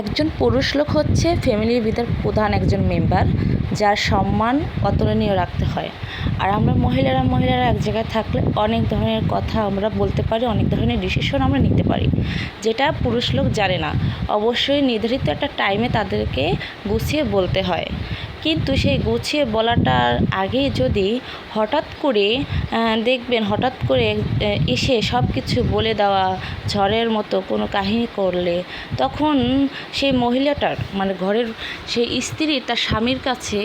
একজন পুরুষ লোক হচ্ছে ফ্যামিলির ভিতর প্রধান একজন মেম্বার যার সম্মান অতুলনীয় রাখতে হয়। আর আমরা মহিলারা মহিলারা এক জায়গায় থাকলে অনেক ধরনের কথা আমরা বলতে পারি, অনেক ধরনের ডিসিশন আমরা নিতে পারি, যেটা পুরুষ লোক জানে না। অবশ্যই নির্ধারিত একটা টাইমে তাদেরকে গুছিয়ে বলতে হয়। কিন্তু সেই গুছিয়ে বলাটার আগে যদি হঠাৎ করে দেখবেন হঠাৎ করে এসে সব কিছু বলে দেওয়া, ঝড়ের মতো কোনো কাহিনী করলে, তখন সেই মহিলাটার মানে ঘরের সেই স্ত্রী তার স্বামীর কাছে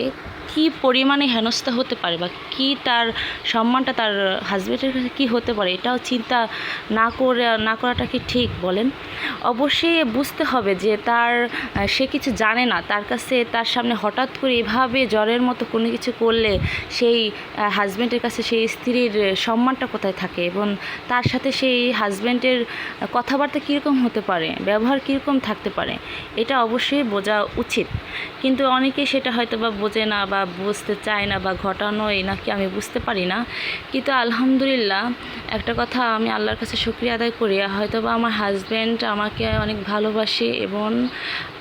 কী পরিমাণে হেনস্থা হতে পারে বা কী তার সম্মানটা তার হাজবেন্ডের কাছে কী হতে পারে, এটাও চিন্তা না করে, না করাটা কি ঠিক বলেন? অবশ্যই বুঝতে হবে যে তার, সে কিছু জানে না, তার কাছে, তার সামনে হঠাৎ করে এভাবে জ্বরের মতো কোনো কিছু করলে সেই হাজব্যান্ডের কাছে সেই স্ত্রীর সম্মানটা কোথায় থাকে এবং তার সাথে সেই হাজব্যান্ডের কথাবার্তা কীরকম হতে পারে, ব্যবহার কীরকম থাকতে পারে, এটা অবশ্যই বোঝা উচিত। কিন্তু অনেকেই সেটা হয়তো বা বোঝে না বা বুঝতে চায় না বা ঘটানোই নাকি আমি বুঝতে পারি না। কিন্তু আলহামদুলিল্লাহ, একটা কথা আমি আল্লাহর কাছে শুক্রিয়া আদায় করি। হয়তো বা আমার হাজব্যান্ড আমাকে অনেক ভালোবাসে এবং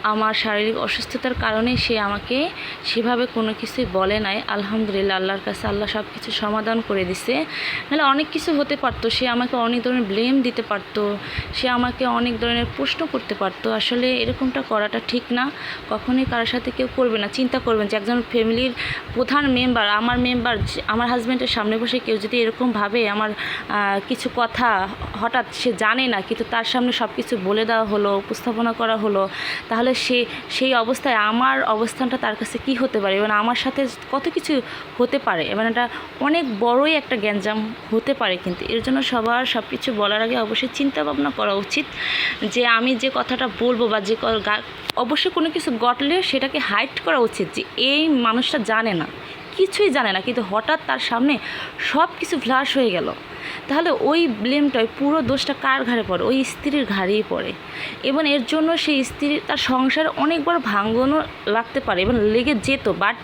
আমার শারীরিক অসুস্থতার কারণে সে আমাকে সেভাবে কোনো কিছুই বলে নাই। আলহামদুলিল্লাহ, আল্লাহর কাছে আল্লাহ সব কিছু সমাধান করে দিছে। নাহলে অনেক কিছু হতে পারতো, সে আমাকে অনেক ধরনের ব্লেম দিতে পারতো, সে আমাকে অনেক ধরনের প্রশ্ন করতে পারতো। আসলে এরকমটা করাটা ঠিক না, কখনোই কারোর সাথে কেউ করবে না। চিন্তা করবেন যে একজন ফ্যামিলির প্রধান মেম্বার, আমার মেম্বার, আমার হাজব্যান্ডের সামনে বসে কেউ যদি এরকমভাবে আমার কিছু কথা হঠাৎ সে জানে না, কিন্তু তার সামনে সব কিছু বলে দেওয়া হলো, উপস্থাপনা করা হলো, তাহলে সে, সেই অবস্থায় আমার অবস্থানটা তার কাছে কি হতে পারে? এবং আমার সাথে কত কিছু হতে পারে? এবং এটা অনেক বড়ই একটা গ্যাঞ্জাম হতে পারে কিন্তু। এর জন্য সবার সব কিছু বলার আগে অবশ্যই চিন্তা ভাবনা করা উচিত যে আমি যে কথাটা বলব বা যে অবশ্যই কোনো কিছু ঘটলে সেটাকে হাইড করা উচিত যে এই মানুষটা জানে না। কিছুই জানে না, কিন্তু হঠাৎ তার সামনে সব কিছু ফ্লাশ হয়ে গেল। তাহলে ওই ব্লেমটা পুরো দোষটা কার ঘাড়ে পড়ে? ওই স্ত্রীর ঘাড়েই পড়ে। এবং এর জন্য সেই স্ত্রী তার সংসার অনেকবার ভাঙ্গনও লাগতে পারে, এবং লেগে যেত বাট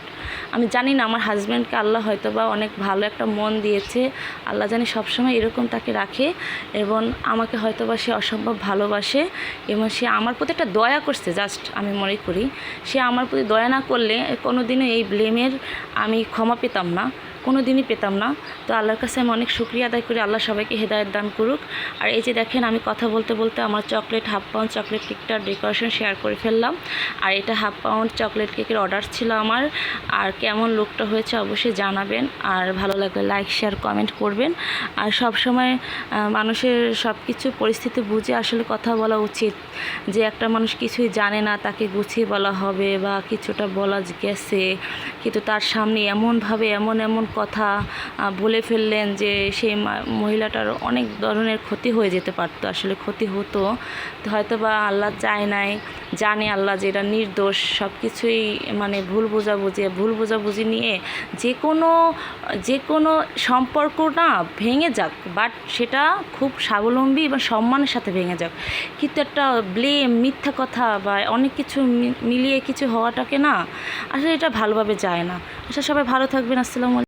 আমি জানি না, আমার হাজব্যান্ডকে আল্লাহ হয়তো বা অনেক ভালো একটা মন দিয়েছে। আল্লাহ জানি সবসময় এরকম তাকে রাখে এবং আমাকে হয়তো বা সে অসম্ভব ভালোবাসে এবং সে আমার প্রতি একটা দয়া করছে জাস্ট আমি মনে করি। সে আমার প্রতি দয়া না করলে কোনো দিনও এই ব্লেমের আমি ক্ষমা পেতাম না। কোনো দিনই পেতাম না। তো আল্লাহর কাছে আমি অনেক শুক্রিয়া আদায় করি। আল্লাহ সবাইকে হেদায়ত দান করুক। আর এই যে দেখেন, আমি কথা বলতে বলতে আমার চকলেট হাফ পাউন্ড চকলেট কেকটার ডেকোরেশন শেয়ার করে ফেললাম। আর এটা হাফ পাউন্ড চকলেট কেকের অর্ডার ছিল আমার। আর কেমন লুকটা হয়েছে অবশ্যই জানাবেন। আর ভালো লাগলে লাইক শেয়ার কমেন্ট করবেন। আর সব সময় মানুষের সব কিছু পরিস্থিতি বুঝে আসলে কথা বলা উচিত। যে একটা মানুষ কিছুই জানে না, তাকে গুছিয়ে বলা হবে বা কিছুটা বলা গেছে। কিন্তু তার সামনে এমনভাবে, এমন এমন কথা বলে ফেললেন যে সেই মহিলাটার অনেক ধরনের ক্ষতি হয়ে যেতে পারতো, আসলে ক্ষতি হতো। হয়তো বা আল্লাহ চায় নাই, জানে আল্লাহ যে এটা নির্দোষ সব কিছুই মানে ভুল বোঝাবুঝি ভুল বোঝাবুঝি নিয়ে যে কোনো যে কোনো সম্পর্ক না ভেঙে যাক, বাট সেটা খুব স্বাবলম্বী এবং সম্মানের সাথে ভেঙে যাক। কিন্তু একটা ব্লেম মিথ্যা কথা বা অনেক কিছু মিলিয়ে কিছু হওয়াটাকে না, আসলে এটা ভালোভাবে যায় না। আসলে সবাই ভালো থাকবেন, আসসালামু